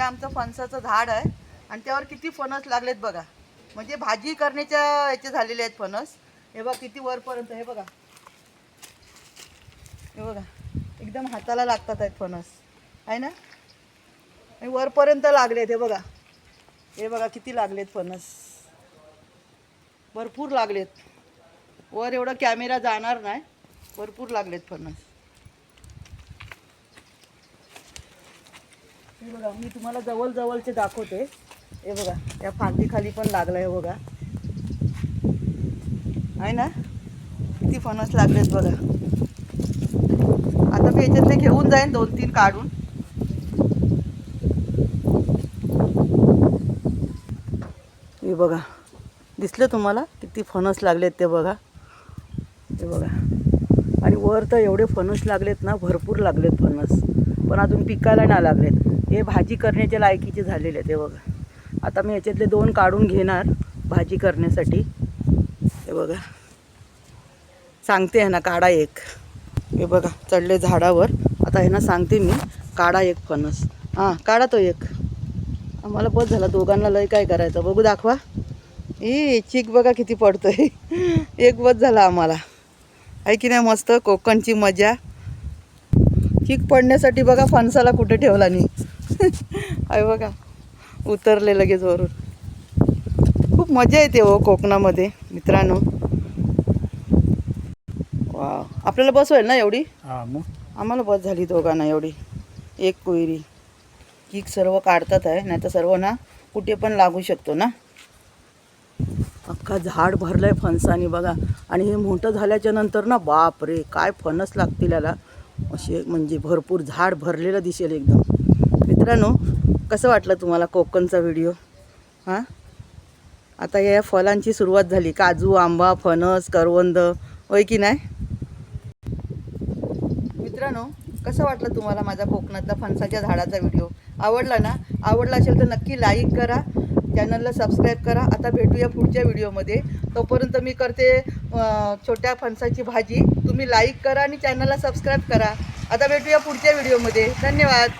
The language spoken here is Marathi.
हे आमचं फणसाचं झाड आहे. आणि त्यावर किती फणस लागलेत बघा. म्हणजे भाजी करण्याच्या याचे झालेले आहेत फणस. हे बघा किती वरपर्यंत हे बघा. हे बघा एकदम हाताला लागतात आहेत फणस. आहे ना? आणि वरपर्यंत लागलेत हे बघा. हे बघा किती लागलेत फणस. भरपूर लागलेत. वर एवढं कॅमेरा जाणार नाही. भरपूर लागलेत फणस. हे बघा मी तुम्हाला जवळ जवळचे दाखवते. हे बघा या फांदीखाली पण लागलं आहे बघा. आहे ना? किती फणस लागलेत बघा. आता मी याच्यातले घेऊन जाईन दोन तीन काढून. हे बघा दिसलं तुम्हाला किती फणस लागलेत ते बघा? ते बघा. आणि वर तर एवढे फणस लागलेत ना भरपूर लागलेत फणस. पण अजून पिकायला नाही लागलेत. हे भाजी करण्याच्या लायकीचे झालेले आहेत हे बघा. आता मी याच्यातले दोन काढून घेणार भाजी करण्यासाठी. हे बघा. सांगते आहे ना काढा एक. हे बघा चढले झाडावर. आता आहे ना सांगते मी काढा एक फणस. हां काढा तो एक. आम्हाला बस झाला दोघांना लय काय करायचं? बघू दाखवा. ए चीक बघा किती पडतोय. एक बस झाला आम्हाला. आहे की नाही मस्त? कोकणची मजा. चीक पडण्यासाठी बघा फणसाला कुठे ठेवला नाही आहे बघा उतरले लगेच वरून. खूप मजा येते हो कोकणामध्ये मित्रांनो. वा आपल्याला बस होईल ना एवढी? हा आम्हाला बस झाली दोघांना एवढी. एक कोयरी. किक सर्व काढतात आहे नाही तर सर्व ना कुठे पण लागू शकतो ना. अख्खा झाड भरलंय फणसाने बघा. आणि हे मोठं झाल्याच्यानंतर ना बाप रे काय फणस लागतील याला. असे म्हणजे भरपूर झाड भरलेलं दिसेल एकदम. मित्रांनो कसं वाटलं तुम्हाला कोकणचा व्हिडिओ? हां? आता या फळांची सुरुवात झाली. काजू आंबा फणस करवंद होय की नाही? मित्रांनो कसं वाटलं तुम्हाला माझा कोकणातला फणसाच्या झाडाचा व्हिडिओ? आवडला ना? आवडला असेल तर नक्की लाईक करा. चॅनलला सबस्क्राईब करा. आता भेटूया पुढच्या व्हिडिओमध्ये. तोपर्यंत मी करते छोट्या फणसाची भाजी. तुम्ही लाईक करा आणि चॅनलला सबस्क्राईब करा. आता भेटूया पुढच्या व्हिडिओमध्ये. धन्यवाद.